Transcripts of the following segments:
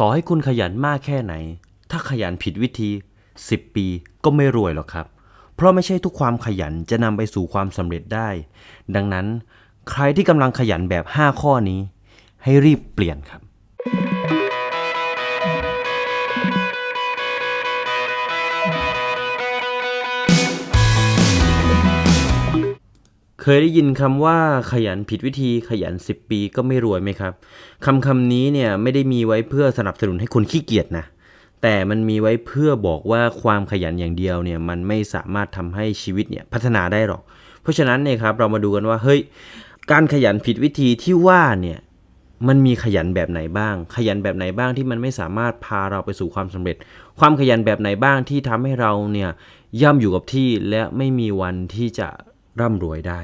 ต่อให้คุณขยันมากแค่ไหน ถ้าขยันผิดวิธี 10 ปีก็ไม่รวยหรอกครับ เพราะไม่ใช่ทุกความขยันจะนำไปสู่ความสำเร็จได้ ดังนั้นใครที่กำลังขยันแบบ 5 ข้อนี้ ให้รีบเปลี่ยนครับ เคยได้ยินคำว่าขยันผิดวิธีขยัน 10 ปีก็ไม่รวยไหมครับคำคำนี้เนี่ยไม่ได้มีไว้เพื่อสนับสนุนให้คนขี้เกียจนะ แต่มันมีไว้เพื่อบอกว่าความขยันอย่างเดียวเนี่ยมันไม่สามารถทำให้ชีวิตเนี่ยพัฒนาได้หรอก เพราะฉะนั้นเนี่ยครับเรามาดูกันว่าเฮ้ยการขยันผิดวิธีที่ว่าเนี่ยมันมีขยันแบบไหนบ้าง ขยันแบบไหนบ้างที่มันไม่สามารถพาเราไปสู่ความสำเร็จ ความขยันแบบไหนบ้างที่ทำให้เราเนี่ยย่ำอยู่กับที่และไม่มีวันที่จะ ร่ำรวยได้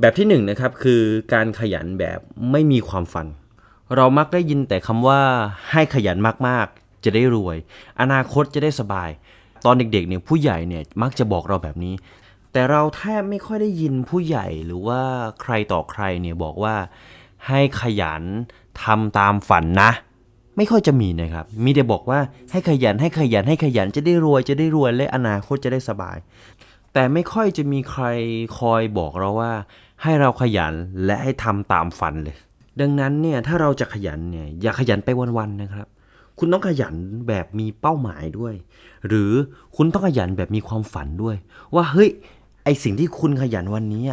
แบบที่หนึ่งนะครับคือการขยันแบบไม่มีความฝัน เรามักได้ยินแต่คำว่าให้ขยันมากๆ จะได้รวย อนาคตจะได้สบาย ตอนเด็กๆเนี่ยผู้ใหญ่เนี่ยมักจะบอกเราแบบนี้ แต่เราแทบไม่ค่อยได้ยินผู้ใหญ่หรือว่าใครต่อใครเนี่ยบอกว่าให้ขยันทำตามฝันนะไม่ค่อยจะมีนะครับ มีแต่บอกว่าให้ขยันให้ขยันให้ขยันจะได้รวยจะได้รวยและอนาคตจะได้สบาย แต่ไม่ค่อยจะมีใครคอยบอกเราว่า ให้เราขยันและให้ทำตามฝันเลย ดังนั้นเนี่ยถ้าเราจะขยันเนี่ยอย่าขยันไปวันๆนะครับ คุณต้องขยันแบบมีเป้าหมายด้วย หรือคุณต้องขยันแบบมีความฝันด้วย ว่าเฮ้ยไอสิ่งที่คุณขยันวันนี้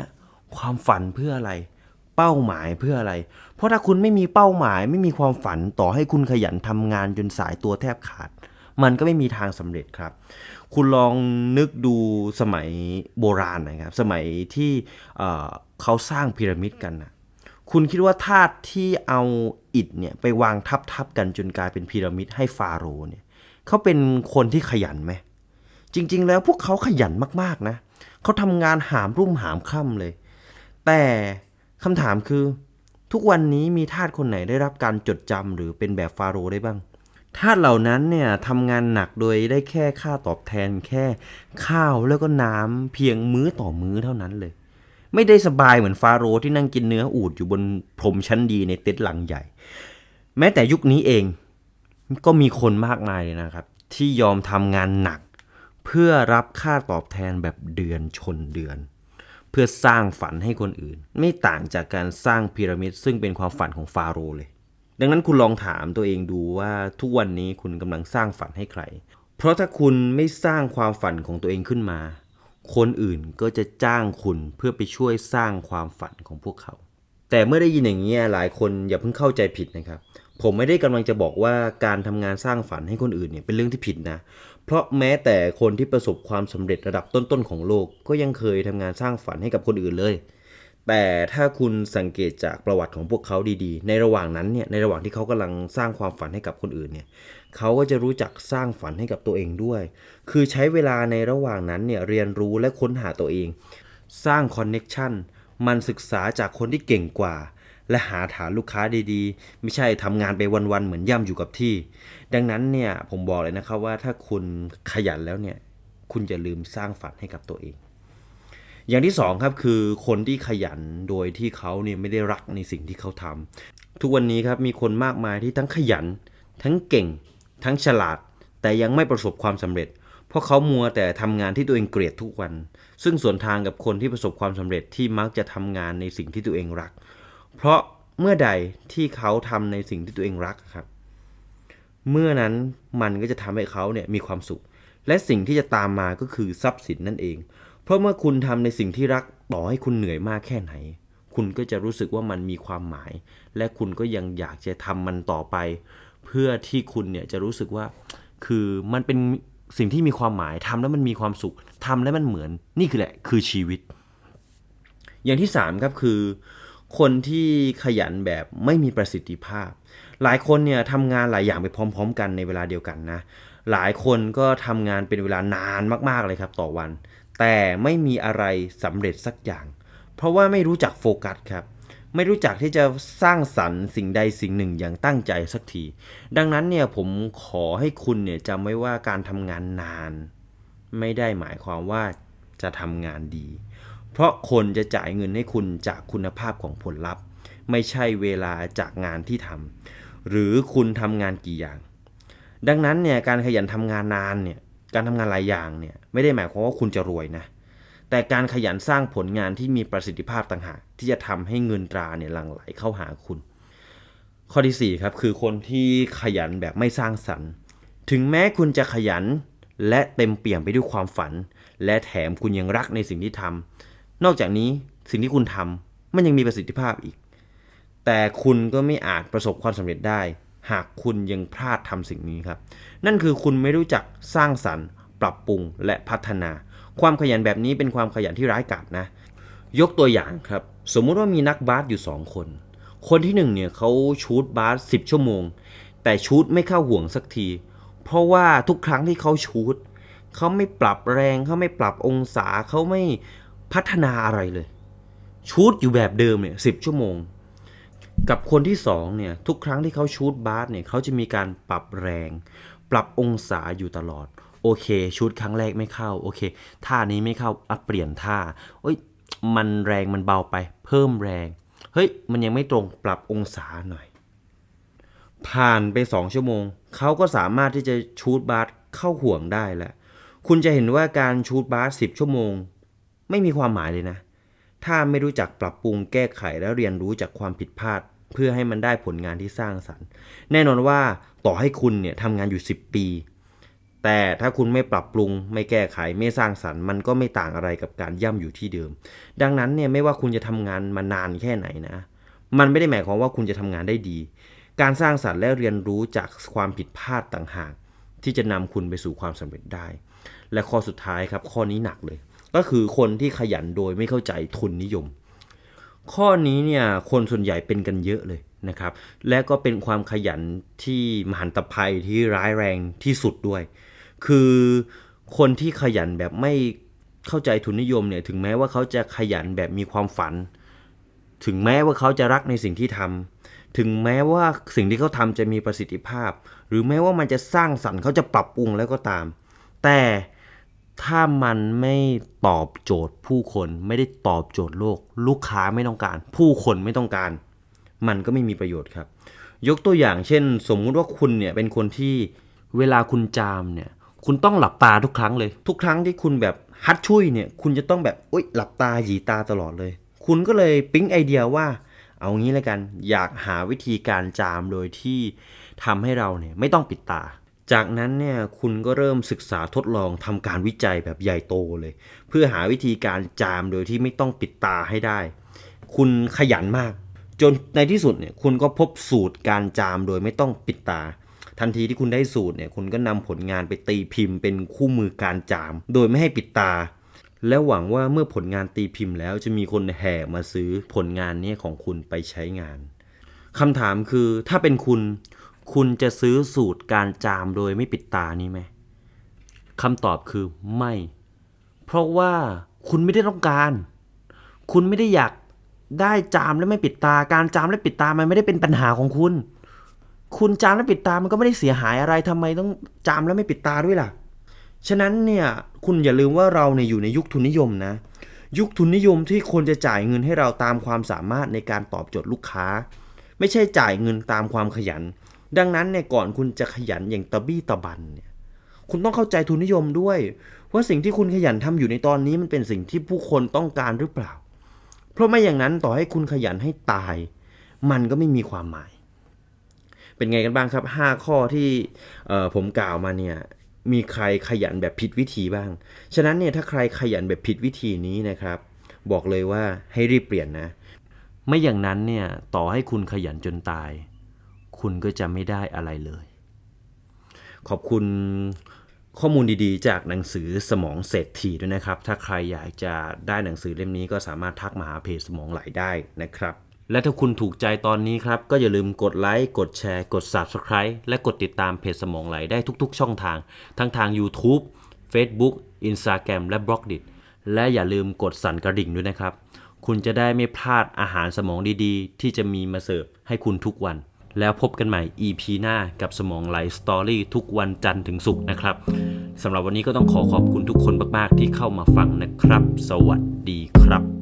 ความฝันเพื่ออะไร เป้าหมายเพื่ออะไร เพราะถ้าคุณไม่มีเป้าหมายไม่มีความฝันต่อให้คุณขยันทำงานจนสายตัวแทบขาด มันก็ไม่มีทางสำเร็จครับ คุณลองนึกดูสมัยโบราณนะครับ สมัยที่เขาสร้างพีระมิดกันนะคุณคิดว่าธาตุที่เอาอิฐเนี่ยไปวางทับทับกันจนกลายเป็นพีระมิดให้ฟาโรห์เนี่ยเขาเป็นคนที่ขยันไหมจริง ๆ แล้วพวกเขาขยันมากๆนะเขาทำงานหามรุ่มหามค่ำเลย แต่คำถามคือทุกวันนี้มีทาสคนไหนได้รับการจดจำหรือเป็นแบบฟาโรห์ได้บ้าง ทาสเหล่านั้นเนี่ยทำงานหนักโดยได้แค่ค่าตอบแทนแค่ข้าวแล้วก็น้ำเพียงมื้อต่อมื้อเท่านั้นเลย ไม่ได้สบายเหมือนฟาโรห์ที่นั่งกินเนื้ออูฐอยู่บนพรมชั้นดีในเต็นท์หลังใหญ่ แม้แต่ยุคนี้เองก็มีคนมากมายเลยนะครับ ที่ยอมทำงานหนัก เพื่อรับค่าตอบแทนแบบเดือนชนเดือน เพื่อสร้างฝันให้คนอื่น ไม่ต่างจากการสร้างพีระมิดซึ่งเป็นความฝันของฟาโรห์เลย ดังนั้นคุณลองถามตัวเองดูว่าทุกวันนี้คุณกำลังสร้างฝันให้ใคร เพราะถ้าคุณไม่สร้างความฝันของตัวเองขึ้นมา คนอื่นก็จะจ้างคุณเพื่อไปช่วยสร้างความฝันของพวกเขา แต่เมื่อได้ยินอย่างนี้หลายคนอย่าเพิ่งเข้าใจผิดนะครับ ผมไม่ได้กำลังจะบอกว่าการทำงานสร้างฝันให้คนอื่นเนี่ยเป็นเรื่องที่ผิดนะ เพราะแม้แต่คนที่ประสบความสำเร็จระดับต้นๆของโลก ก็ยังเคยทำงานสร้างฝันให้กับคนอื่นเลย แต่ถ้าคุณสังเกตจากประวัติของพวกเขาดีๆ ในระหว่างนั้นเนี่ยในระหว่างที่เขากำลังสร้างความฝันให้กับคนอื่นเนี่ยเขาก็จะรู้จักสร้างฝันให้กับตัวเองด้วย คือใช้เวลาในระหว่างนั้นเนี่ยเรียนรู้และค้นหาตัวเอง สร้างคอนเน็กชันมันศึกษาจากคนที่เก่งกว่า และหาฐานลูกค้าดีๆ ไม่ใช่ทำงานไปวันๆเหมือนย่ำอยู่กับที่ ดังนั้นเนี่ยผมบอกเลยนะครับว่าถ้าคุณขยันแล้วเนี่ยคุณจะลืมสร้างฝันให้กับตัวเอง อย่างที่สองครับคือคนที่ขยันโดยที่เขาเนี่ยไม่ได้รักในสิ่งที่เขาทำทุกวันนี้ครับมีคนมากมายที่ทั้งขยัน ทั้งเก่ง ทั้งฉลาด แต่ยังไม่ประสบความสำเร็จ เพราะเขามัวแต่ทำงานที่ตัวเองเกลียดทุกวัน ซึ่งส่วนทางกับคนที่ประสบความสำเร็จที่มักจะทำงานในสิ่งที่ตัวเองรัก เพราะเมื่อใดที่เขาทำในสิ่งที่ตัวเองรักครับเมื่อนั้นมันก็จะทำให้เขาเนี่ยมีความสุข และสิ่งที่จะตามมาก็คือทรัพย์สินนั่นเอง เพราะเมื่อคุณทำในสิ่งที่รักต่อให้คุณเหนื่อยมากแค่ไหน คุณก็จะรู้สึกว่ามันมีความหมาย และคุณก็ยังอยากจะทำมันต่อไป เพื่อที่คุณเนี่ยจะรู้สึกว่า คือมันเป็นสิ่งที่มีความหมายทำแล้วมันมีความสุขทำแล้วมันเหมือน นี่คือแหละ คือชีวิต อย่างที่สามครับคือ คนที่ขยันแบบไม่มีประสิทธิภาพ หลายคนเนี่ยทำงานหลายอย่างไปพร้อม ๆ กันในเวลาเดียวกันนะหลายคนก็ทำงานเป็นเวลานานมากๆเลยครับ ต่อวัน แต่ไม่มีอะไรสำเร็จสักอย่าง เพราะว่าไม่รู้จักโฟกัสครับ ไม่รู้จักที่จะสร้างสรรค์สิ่งใดสิ่งหนึ่งอย่างตั้งใจสักที ดังนั้นเนี่ยผมขอให้คุณเนี่ยจำไว้ว่าการทำงานนาน ไม่ได้หมายความว่าจะทำงานดี เพราะคนจะจ่ายเงินให้คุณจากคุณภาพของผลลัพธ์ ไม่ใช่เวลาจากงานที่ทำหรือคุณทำงานกี่อย่าง ดังนั้นเนี่ยการขยันทำงานนานเนี่ย การทำงานหลายอย่างเนี่ยไม่ได้หมายความว่าคุณจะรวยนะแต่การขยันสร้างผลงานที่มีประสิทธิภาพต่างหากที่จะทำให้เงินตราเนี่ยหลั่งไหลเข้าหาคุณ ข้อที่4ครับคือคนที่ขยันแบบไม่สร้างสรรค์ ถึงแม้คุณจะขยันและเต็มเปี่ยมไปด้วยความฝัน และแถมคุณยังรักในสิ่งที่ทำนอกจากนี้สิ่งที่คุณทำมันยังมีประสิทธิภาพอีก แต่คุณก็ไม่อาจประสบความสำเร็จได้ หากคุณยังพลาดทำสิ่งนี้ครับ นั่นคือคุณไม่รู้จักสร้างสรรค์ ปรับปรุงและพัฒนา ความขยันแบบนี้เป็นความขยันที่ร้ายกาจนะ ยกตัวอย่างครับ สมมุติว่ามีนักบาสอยู่ 2 คน คนที่หนึ่งเนี่ยเขาชูดบาส10 ชั่วโมง แต่ชูดไม่เข้าห่วงสักที เพราะว่าทุกครั้งที่เขาชูดเขาไม่ปรับแรงเขาไม่ปรับองศาเขาไม่พัฒนาอะไรเลย ชูดอยู่แบบเดิมเนี่ยสิชั่วโมง กับคนที่สองเนี่ยทุกครั้งที่เขาชูดบาสเนี่ยเขาจะมีการปรับแรง ปรับองศาอยู่ตลอด โอเคชูดครั้งแรกไม่เข้าโอเคท่านี้ไม่เข้าอะเปลี่ยนท่าเอ้ยมันแรงมันเบาไปเพิ่มแรง เฮ้ยมันยังไม่ตรงปรับองศาหน่อย ผ่านไป 2 ชั่วโมง เขาก็สามารถที่จะชูดบาสเข้าห่วงได้แล้วคุณจะเห็นว่าการชูดบาส10 ชั่วโมง ไม่มีความหมายเลยนะ ถ้าไม่รู้จักปรับปรุงแก้ไขและเรียนรู้จากความผิดพลาด เพื่อให้มันได้ผลงานที่สร้างสรรค์ แน่นอนว่าต่อให้คุณเนี่ยทำงานอยู่ 10 ปี แต่ถ้าคุณไม่ปรับปรุง ไม่แก้ไขไม่สร้างสรรค์ มันก็ไม่ต่างอะไรกับการย่ำอยู่ที่เดิม ดังนั้นเนี่ยไม่ว่าคุณจะทำงานมานานแค่ไหนนะ มันไม่ได้หมายความว่าคุณจะทำงานได้ดี การสร้างสรรค์และเรียนรู้จากความผิดพลาดต่างหาก ที่จะนำคุณไปสู่ความสำเร็จได้ และข้อสุดท้ายครับข้อนี้หนักเลย ก็คือคนที่ขยันโดยไม่เข้าใจทุนนิยม ข้อนี้เนี่ยคนส่วนใหญ่เป็นกันเยอะเลยนะครับ และก็เป็นความขยันที่มหันตภัยที่ร้ายแรงที่สุดด้วย คือคนที่ขยันแบบไม่เข้าใจทุนนิยมเนี่ยถึงแม้ว่าเขาจะขยันแบบมีความฝัน ถึงแม้ว่าเขาจะรักในสิ่งที่ทำถึงแม้ว่าสิ่งที่เขาทำจะมีประสิทธิภาพ หรือแม้ว่ามันจะสร้างสรรค์เขาจะปรับปรุงแล้วก็ตาม แต่ ถ้ามันไม่ตอบโจทย์ผู้คนไม่ได้ตอบโจทย์โลก ลูกค้าไม่ต้องการ ผู้คนไม่ต้องการ มันก็ไม่มีประโยชน์ครับ ยกตัวอย่างเช่น สมมุติว่าคุณเนี่ยเป็นคนที่เวลาคุณจามเนี่ย คุณต้องหลับตาทุกครั้งเลย ทุกครั้งที่คุณแบบฮัดช่วยเนี่ย คุณจะต้องแบบอุ๊ยหลับตาหยีตาตลอดเลย คุณก็เลยปิ๊งไอเดียว่า เอางี้แล้วกันอยากหาวิธีการจามโดยที่ทำให้เราเนี่ยไม่ต้องปิดตา จากนั้นเนี่ยคุณก็เริ่มศึกษาทดลองทำการวิจัยแบบใหญ่โตเลย เพื่อหาวิธีการจามโดยที่ไม่ต้องปิดตาให้ได้ คุณขยันมาก จนในที่สุดเนี่ยคุณก็พบสูตรการจามโดยไม่ต้องปิดตา ทันทีที่คุณได้สูตรเนี่ยคุณก็นำผลงานไปตีพิมพ์เป็นคู่มือการจาม โดยไม่ให้ปิดตา แล้วหวังว่าเมื่อผลงานตีพิมพ์แล้วจะมีคนแห่มาซื้อผลงานนี้ของคุณไปใช้งานคำถามคือถ้าเป็นคุณ คุณจะซื้อสูตรการจามโดยไม่ปิดตานี้ไหมคำตอบคือไม่ เพราะว่าคุณไม่ได้ต้องการ คุณไม่ได้อยากได้จามและไม่ปิดตา การจามและปิดตามันไม่ได้เป็นปัญหาของคุณ คุณจามและปิดตามันก็ไม่ได้เสียหายอะไรทำไมต้องจามแล้วไม่ปิดตาด้วยล่ะ ฉะนั้นเนี่ยคุณอย่าลืมว่าเราเนี่ยอยู่ในยุคทุนนิยมนะ ยุคทุนนิยมที่คนจะจ่ายเงินให้เราตามความสามารถในการตอบโจทย์ลูกค้า ไม่ใช่จ่ายเงินตามความขยัน ดังนั้นเนี่ยก่อนคุณจะขยันอย่างตะบี้ตะบันเนี่ยคุณต้องเข้าใจทุนนิยมด้วย ว่าสิ่งที่คุณขยันทำอยู่ในตอนนี้มันเป็นสิ่งที่ผู้คนต้องการหรือเปล่า เพราะไม่อย่างนั้นต่อให้คุณขยันให้ตาย มันก็ไม่มีความหมาย เป็นไงกันบ้างครับ 5 ข้อที่ผมกล่าวมาเนี่ยมีใครขยันแบบผิดวิธีบ้าง ฉะนั้นเนี่ยถ้าใครขยันแบบผิดวิธีนี้นะครับ บอกเลยว่าให้รีบเปลี่ยนนะ ไม่อย่างนั้นเนี่ยต่อให้คุณขยันจนตาย คุณก็จะไม่ได้อะไรเลย ขอบคุณข้อมูลดีๆ จากหนังสือสมองเศรษฐีด้วยนะครับ ถ้าใครอยากจะได้หนังสือเล่มนี้ก็สามารถทักมาหาเพจสมองไหลได้นะครับ และถ้าคุณถูกใจตอนนี้ครับ ก็อย่าลืมกดไลค์กดแชร์ กด Subscribe และกดติดตามเพจสมองไหลได้ทุกๆ ช่องทาง ทั้งทาง YouTube Facebook Instagram และ b l o g d i t และอย่าลืมกดสั่นกระดิ่งด้วยนะครับ คุณจะได้ไม่พลาดอาหารสมองดีๆ ที่จะมีมาเสิร์ฟให้คุณทุกวัน แล้วพบกันใหม่ EP หน้ากับสมองไหลสตอรี่ทุกวันจันทร์ถึงศุกร์นะครับสำหรับวันนี้ก็ต้องขอขอบคุณทุกคนมาก ๆ ที่เข้ามาฟังนะครับ สวัสดีครับ